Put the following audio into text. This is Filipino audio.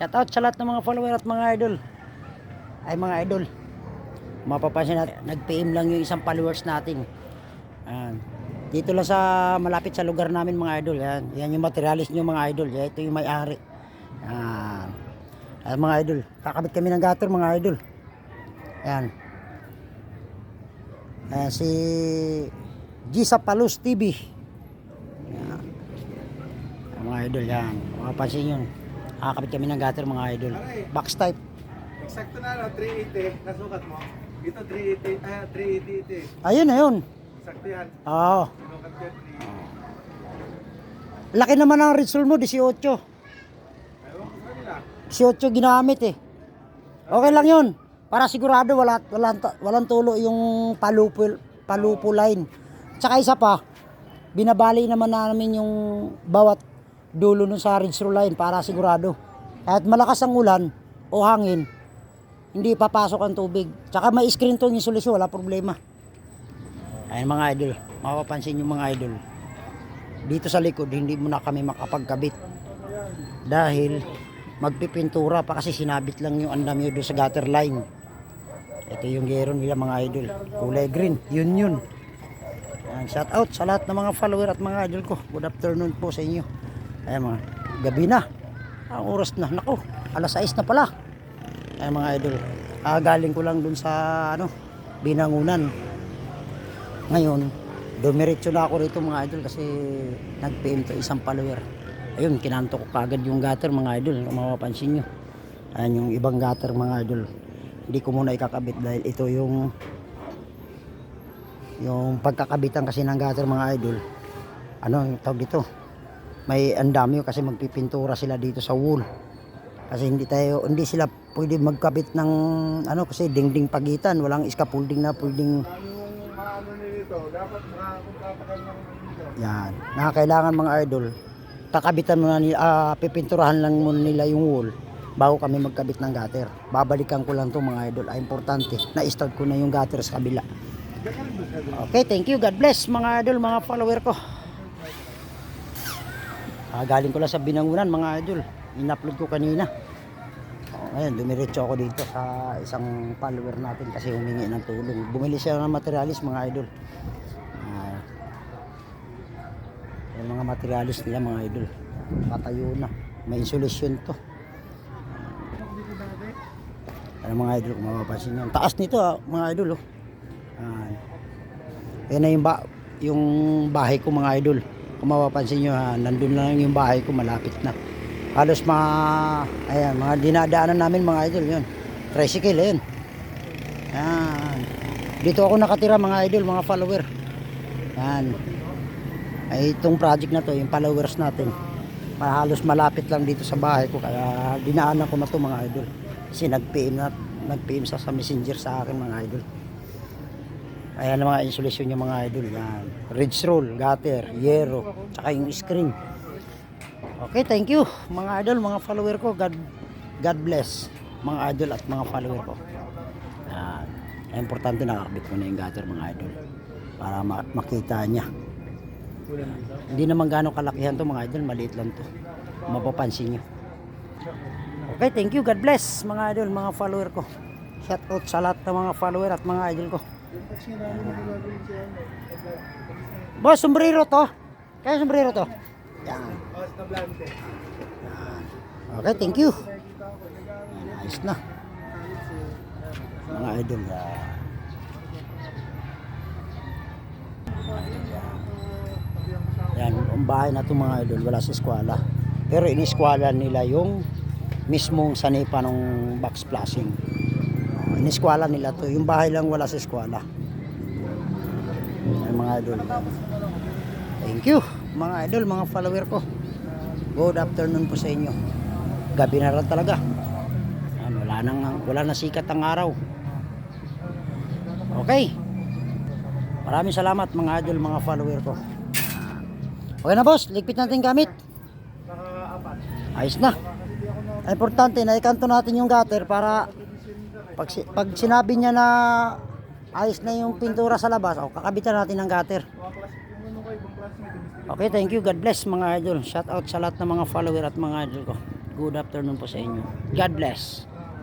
Shout out sa lahat ng mga follower at mga idol. Ay mga idol. Mapapansin natin, nag-PM lang yung isang followers natin. Ayan. Dito lang sa malapit sa lugar namin mga idol. Yan, yan yung materialis nyo mga idol. Yan, ito yung may-ari. Yan. Ayan, mga idol. Kakabit kami ng gutter mga idol. Yan. Ayan, si Gisa Palus TV. Yan. Ayan, mga idol yan. Mapapansin yun. Kakabit kami ng gutter mga idol. Box type. Eksakto na, no? 380. Nasukat mo. Ito 380, ah, 380 ito eh. Ayun na yun. Eksakto yan. Oo. Sinukat yan, 380. Laki naman ang result mo, 18. Ewan ko sa kanila. 18 ginamit eh. Okay lang yun. Para sigurado wala, walang, walang tulo yung palupo, palupo line. Tsaka isa pa, binabali naman namin yung bawat dulo nun sa ridge line para sigurado. Kahit malakas ang ulan o hangin, hindi papasok ang tubig. Tsaka may screen to yung solusyon, wala problema. Ayun mga idol, mapapansin yung mga idol. Dito sa likod, hindi mo na kami makapagkabit. Dahil magpipintura pa kasi sinabit lang yung andamyo doon sa gutter line. Ito yung gero nila mga idol. Kulay green. Yun yun. Ayan, shout out sa lahat ng mga follower at mga idol ko. Good afternoon po sa inyo. Ayan mga gabi na. Ang oras na. Nako, alas 6 na pala. Ayan mga idol. Ah, galing ko lang dun sa ano, binangunan. Ngayon, dumiretso na ako rito mga idol kasi nag-PM to isang follower. Ayun, kinanto ko kagad yung gutter mga idol. Kung mapapansin nyo. Ayan yung ibang gutter mga idol. Hindi ko muna ikakabit dahil ito yung yung pagkakabitan kasi ng gutter mga idol. Ano tawag dito? May andamyo kasi magpipintura sila dito sa wall. Kasi hindi tayo hindi sila pwede magkabit ng ano kasi dingding pagitan, walang scaffolding na pwedeng. Yan. Nakakailangan mga idol, kakabitan mo na nila, ah, pipinturahan lang muna nila yung wall bago kami magkabit ng gutter. Babalikan ko lang to mga idol. Ay importante, na-start ko na yung gutter sa kabila. Okay, thank you. God bless mga idol, mga follower ko. Ah, galing ko lang sa binangunan mga idol. In-upload ko kanina. Oh, ngayon, dumiretso ako dito sa isang follower natin kasi humingi ng tulong. Bumili siya ng materialis mga idol. Ah, yung mga materialis nila mga idol. Patayo na. May insulation to. Ano mga idol kung mapapansin nyo. Taas nito ah, mga idol oh. Ah, yan na yung, ba yung bahay ko mga idol. Kung mapapansin nyo ha, nandun lang yung bahay ko malapit na. Halos mga, ayan, mga dinadaanan namin mga idol yun. Tricycle yun. Yan. Dito ako nakatira mga idol, mga follower. Yan. Ay itong project na to, yung followers natin. ma- Halos malapit lang dito sa bahay ko kaya dinaanan ko na to mga idol. Kasi nag-PM na, nag-PM sa, sa messenger sa akin mga idol. Ayan ang mga insulation niya mga idol. Yan. Ridge roll, gutter, yero, tsaka yung screen. Okay, thank you mga idol, mga follower ko. God, God bless mga idol at mga follower ko. Yan. Importante nakakabit ko na yung gutter mga idol para ma- makita niya. Hindi naman gano'ng kalakihan to mga idol, maliit lang to. Mapapansin nyo. Okay, thank you. God bless mga idol, mga follower ko. Shout out sa lahat ng mga follower at mga idol ko. Boss, sombrero to. Kaya sombrero to. Yan. Okay, thank you. Ayos na. Mga idol. ah. Yan, ang bahay na to mga idol, wala sa eskwela. Pero iniskwala nila yung mismong sanipa ng box flashing. Iniskwala nila to. Yung bahay lang wala sa eskwela. Yan, mga idol. Thank you, mga idol, mga follower ko. Good afternoon po sa inyo. Gabi na rin talaga. Wala nang wala na sikat ang araw. Okay. Maraming salamat mga idol, mga follower ko. Okay na boss, ligpit natin gamit. Ayos na. Importante na ikanto natin yung gutter para pag, pag sinabi niya na ayos na yung pintura sa labas, o kakabitan natin ng gutter. Okay, thank you. God bless mga idol. Shout out sa lahat ng mga follower at mga idol ko. Good afternoon po sa inyo. God bless.